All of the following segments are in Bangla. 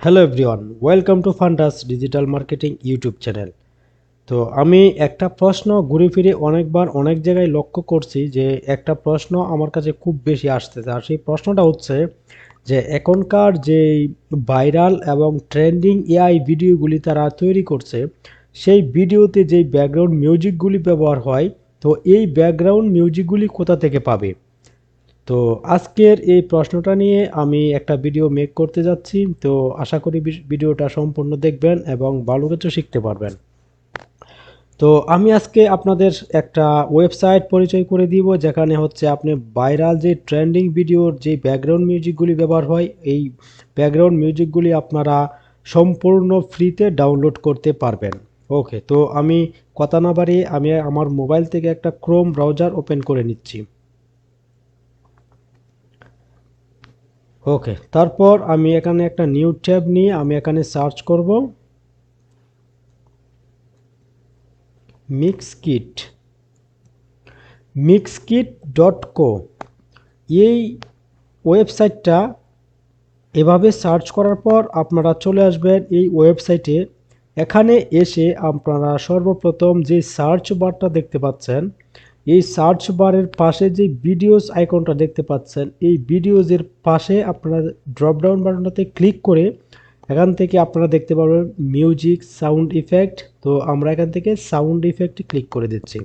Hello everyone welcome to Fundas digital marketing YouTube channel তো আমি একটা প্রশ্ন ঘুরে ফিরে অনেকবার অনেক জায়গায় লক্ষ্য করছি যে একটা প্রশ্ন আমার কাছে খুব বেশি আসতেছে। আর সেই প্রশ্নটা হচ্ছে যে এখনকার যে ভাইরাল এবং ট্রেন্ডিং এআই ভিডিওগুলি তারা তৈরি করছে, সেই ভিডিওতে যেই ব্যাকগ্রাউন্ড মিউজিকগুলি ব্যবহার হয়, তো এই ব্যাকগ্রাউন্ড মিউজিকগুলি কোথা থেকে পাবে? তো আজকের এই প্রশ্নটা নিয়ে আমি একটা ভিডিও মেক করতে যাচ্ছি। তো আশা করি ভিডিওটা সম্পূর্ণ দেখবেন এবং ভালো কিছু শিখতে পারবেন। তো আমি আজকে আপনাদের একটা ওয়েবসাইট পরিচয় করে দিব, যেখানে হচ্ছে আপনি ভাইরাল যে ট্রেন্ডিং ভিডিওর যে ব্যাকগ্রাউন্ড মিউজিকগুলি ব্যবহার হয়, এই ব্যাকগ্রাউন্ড মিউজিকগুলি আপনারা সম্পূর্ণ ফ্রিতে ডাউনলোড করতে পারবেন। ওকে তো আমি কথা না বাড়িয়ে আমি আমার মোবাইল থেকে একটা ক্রোম ব্রাউজার ওপেন করে নিচ্ছি। ওকে তারপর আমি এখানে একটা নিউ ট্যাব নিয়ে আমি এখানে সার্চ করব। Mixkit Mixkit dot co এই ওয়েবসাইটটা এভাবে সার্চ করার পর আপনারা চলে আসবেন এই ওয়েবসাইটে এখানে এসে আপনারা সর্বপ্রথম যে সার্চ বারটা দেখতে পাচ্ছেন এই সার্চ বারের পাশে যে ভিডিওস আইকনটা দেখতে পাচ্ছেন, এই ভিডিওজের পাশে আপনারা ড্রপডাউন বাটনটাতে ক্লিক করে এখান থেকে আপনারা দেখতে পারবেন মিউজিক সাউন্ড ইফেক্ট তো আমরা এখান থেকে সাউন্ড ইফেক্ট ক্লিক করে দিচ্ছি।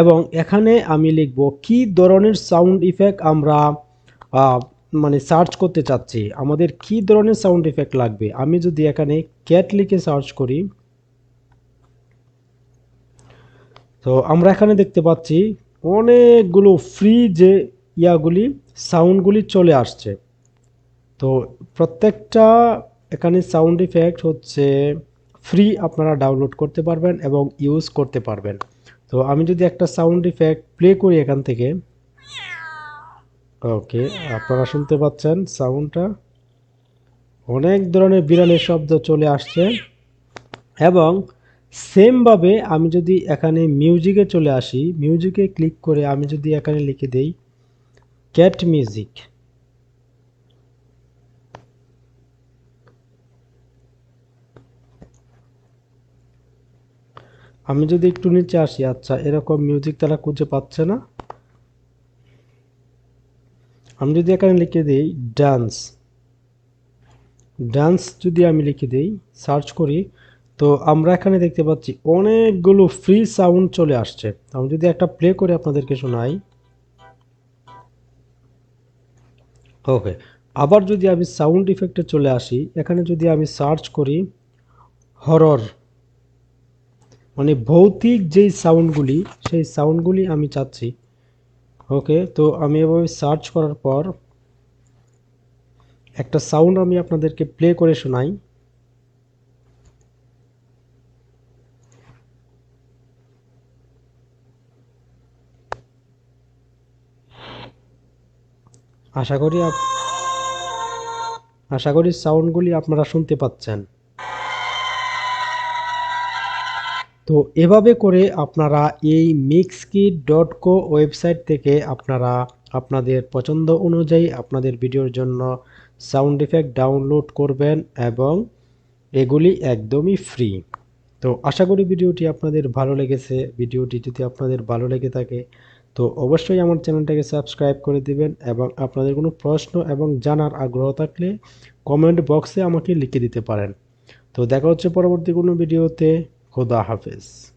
এবং এখানে আমি লিখব কি ধরনের সাউন্ড ইফেক্ট আমরা মানে সার্চ করতে চাচ্ছি। আমাদের কি ধরনের সাউন্ড ইফেক্ট লাগবে? আমি যদি এখানে ক্যাট লিখে সার্চ করি তো আমরা এখানে দেখতে পাচ্ছি অনেকগুলো ফ্রি যে ইয়াগুলি সাউন্ডগুলি চলে আসছে। তো প্রত্যেকটা এখানে সাউন্ড ইফেক্ট হচ্ছে ফ্রি আপনারা ডাউনলোড করতে পারবেন এবং ইউজ করতে পারবেন। তো আমি যদি একটা সাউন্ড ইফেক্ট প্লে করি এখান থেকে। ওকে, আপনারা শুনতে পাচ্ছেন সাউন্ডটা অনেক ধরনের বিড়ালের শব্দ চলে আসছে। এবং সেমভাবে আমি যদি এখানে মিউজিকে চলে আসি মিউজিকে ক্লিক করে আমি যদি এখানে লিখে দেই ক্যাট মিউজিক আমি যদি একটু নিচে আসি আচ্ছা এরকম মিউজিক তারা খুঁজে পাচ্ছে না। আমি যদি এখানে লিখে দিই ডান্স ডান্স যদি আমি লিখে দিই সার্চ করি তো আমরা এখানে দেখতে পাচ্ছি অনেকগুলো ফ্রি সাউন্ড চলে আসছে। আমি যদি একটা প্লে করে আপনাদেরকে শোনাই। ওকে আবার যদি আমি সাউন্ড ইফেক্টে চলে আসি, এখানে যদি আমি সার্চ করি হরর মানে ভৌতিক যেই সাউন্ডগুলি সেই সাউন্ডগুলি আমি চাচ্ছি। ওকে তো আমি এভাবে সার্চ করার পর একটা সাউন্ড আমি আপনাদেরকে প্লে করে শোনাই। আশা করি আশা করি সাউন্ডগুলি আপনারা শুনতে পাচ্ছেন। তো এভাবে করে আপনারা এই মিক্সকিট ডট কো ওয়েবসাইট থেকে আপনারা আপনাদের পছন্দ অনুযায়ী আপনাদের ভিডিওর জন্য সাউন্ড ইফেক্ট ডাউনলোড করবেন এবং এগুলি একদমই ফ্রি তো আশা করি ভিডিওটি আপনাদের ভালো লেগেছে। ভিডিওটি যদি আপনাদের ভালো লেগে থাকে তো অবশ্যই আমার চ্যানেলটাকে সাবস্ক্রাইব করে দিবেন এবং আপনাদের কোনো প্রশ্ন এবং জানার আগ্রহ থাকলে কমেন্ট বক্সে আমাকে লিখে দিতে পারেন। তো দেখা হচ্ছে পরবর্তী কোনো ভিডিওতে খোদা হাফেজ।